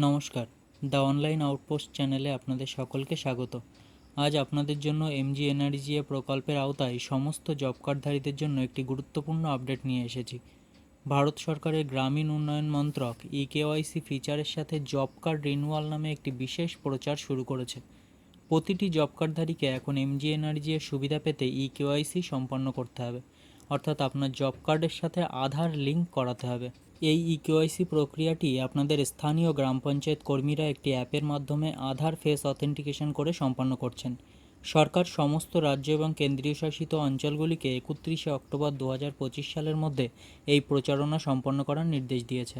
নমস্কার। The online outpost চ্যানেলে আপনাদের সকলকে স্বাগত। আজ আপনাদের জন্য এমজি এনআরজিএ প্রকল্পের আওতায় সমস্ত জব কার্ডধারীদের জন্য একটি গুরুত্বপূর্ণ আপডেট নিয়ে এসেছি। ভারত সরকারের গ্রামীণ উন্নয়ন মন্ত্রক ই কেওয়াইসি ফিচারের সাথে জব কার্ড রিনুয়াল নামে একটি বিশেষ প্রচার শুরু করেছে। প্রতিটি জব কার্ডধারীকে এখন এমজি এর সুবিধা পেতে ই কেওয়াইসি সম্পন্ন করতে হবে। অর্থাৎ আপনার জব কার্ডের সাথে আধার লিঙ্ক করাতে হবে। এই ইকেওয়াইসি প্রক্রিয়াটি আপনাদের স্থানীয় গ্রাম পঞ্চায়েত কর্মীরা একটি অ্যাপের মাধ্যমে আধার ফেস অথেন্টিকেশন করে সম্পন্ন করছেন। সরকার সমস্ত রাজ্য এবং কেন্দ্রীয় শাসিত অঞ্চলগুলিকে একত্রিশে অক্টোবর দু হাজার পঁচিশ সালের মধ্যে এই প্রচারণা সম্পন্ন করার নির্দেশ দিয়েছে।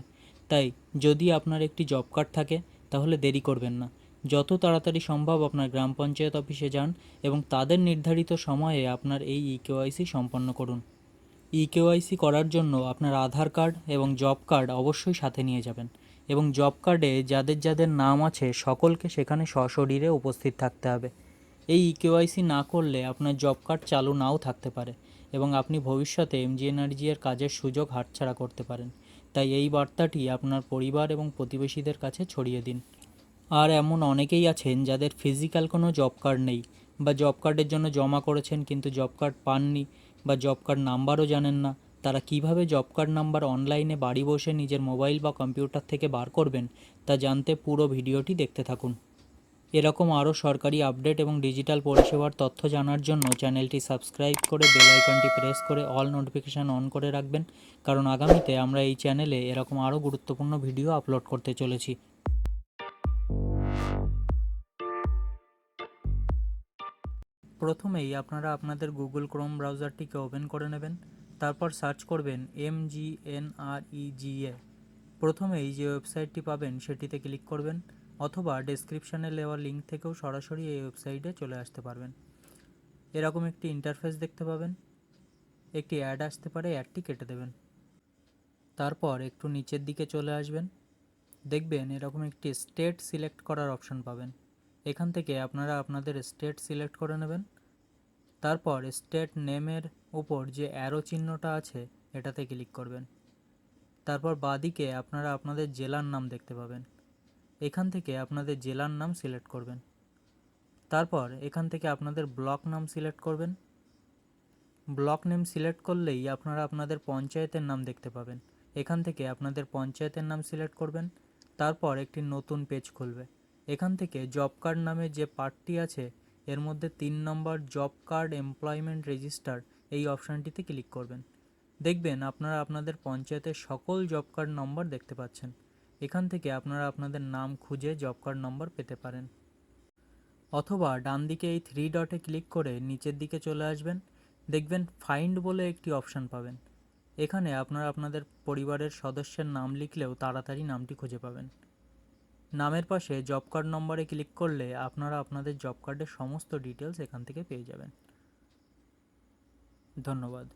তাই, যদি আপনার একটি জব কার্ড থাকে, তাহলে দেরি করবেন না। যত তাড়াতাড়ি সম্ভব আপনার গ্রাম পঞ্চায়েত অফিসে যান এবং তাদের নির্ধারিত সময়ে আপনার এই ই কেওয়াইসি সম্পন্ন করুন। ই কেওয়াইসি করার জন্য আপনার আধার কার্ড এবং জব কার্ড অবশ্যই সাথে নিয়ে যাবেন। এবং জব কার্ডে যাদের যাদের নাম আছে সকলকে সেখানে সশরীরে উপস্থিত থাকতে হবে। এই ই কেওয়াইসি না করলে আপনার জব কার্ড চালু নাও থাকতে পারে এবং আপনি ভবিষ্যতে এমজি এনার্জি এর কাজের সুযোগ হাতছাড়া করতে পারেন। তাই এই বার্তাটি আপনার পরিবার এবং প্রতিবেশীদের কাছে ছড়িয়ে দিন। আর এমন অনেকেই আছেন যাদের ফিজিক্যাল কোনো জব কার্ড নেই বা জব কার্ডের জন্য জমা করেছেন কিন্তু জব কার্ড পাননি বা জব কার্ড নাম্বারও জানেন না, তারা কীভাবে জব কার্ড নাম্বার অনলাইনে বাড়ি বসে নিজের মোবাইল বা কম্পিউটার থেকে বার করবেন, তা জানতে পুরো ভিডিওটি দেখতে থাকুন। এরকম আরও সরকারি আপডেট এবং ডিজিটাল পরিষেবার তথ্য জানার জন্য চ্যানেলটি সাবস্ক্রাইব করে বেল আইকনটি প্রেস করে অল নোটিফিকেশান অন করে রাখবেন, কারণ আগামীতে আমরা এই চ্যানেলে এরকম আরও গুরুত্বপূর্ণ ভিডিও আপলোড করতে চলেছি। প্রথমেই আপনারা আপনাদের গুগল ক্রোম ব্রাউজারটিকে ওপেন করে নেবেন, তারপর সার্চ করবেন এম জি এন আর ই জি এ প্রথমেই যে ওয়েবসাইটটি পাবেন সেটিতে ক্লিক করবেন, অথবা ডেসক্রিপশানে দেওয়া লিঙ্ক থেকেও সরাসরি এই ওয়েবসাইটে চলে আসতে পারবেন। এরকম একটি ইন্টারফেস দেখতে পাবেন। একটি অ্যাড আসতে পারে অ্যাডটি কেটে দেবেন। তারপর একটু নিচের দিকে চলে আসবেন। দেখবেন এরকম একটি স্টেট সিলেক্ট করার অপশন পাবেন। এখান থেকে আপনারা আপনাদের স্টেট সিলেক্ট করে নেবেন। তারপর স্টেট নেমের উপর যে অ্যারো চিহ্নটা আছে, এটাতে ক্লিক করবেন। তারপর বাদিকে আপনারা আপনাদের জেলার নাম দেখতে পাবেন। এখান থেকে আপনাদের জেলার নাম সিলেক্ট করবেন। তারপর এখান থেকে আপনাদের ব্লক নাম সিলেক্ট করবেন। ব্লক নেম সিলেক্ট করলেই আপনারা আপনাদের পঞ্চায়েতের নাম দেখতে পাবেন। এখান থেকে আপনাদের পঞ্চায়েতের নাম সিলেক্ট করবেন। তারপর একটি নতুন পেজ খুলবে। এখান থেকে জব কার্ড নামে যে পার্টটি আছে, এর মধ্যে তিন number job card employment register এই অপশানটিতে ক্লিক করবেন। দেখবেন আপনারা আপনাদের পঞ্চায়েতের সকল জব কার্ড নম্বর দেখতে পাচ্ছেন। এখান থেকে আপনারা আপনাদের নাম খুঁজে জব কার্ড নম্বর পেতে পারেন। অথবা ডান দিকে এই থ্রি ডটে ক্লিক করে নিচের দিকে চলে আসবেন। দেখবেন ফাইন্ড বলে একটি অপশান পাবেন। এখানে আপনারা আপনাদের পরিবারের সদস্যের নাম লিখলেও তাড়াতাড়ি নামটি খুঁজে পাবেন। নামের পাশে জব কার্ড নম্বরে ক্লিক করলে আপনারা আপনাদের জব কার্ডের সমস্ত ডিটেলস এখান থেকে পেয়ে যাবেন। ধন্যবাদ।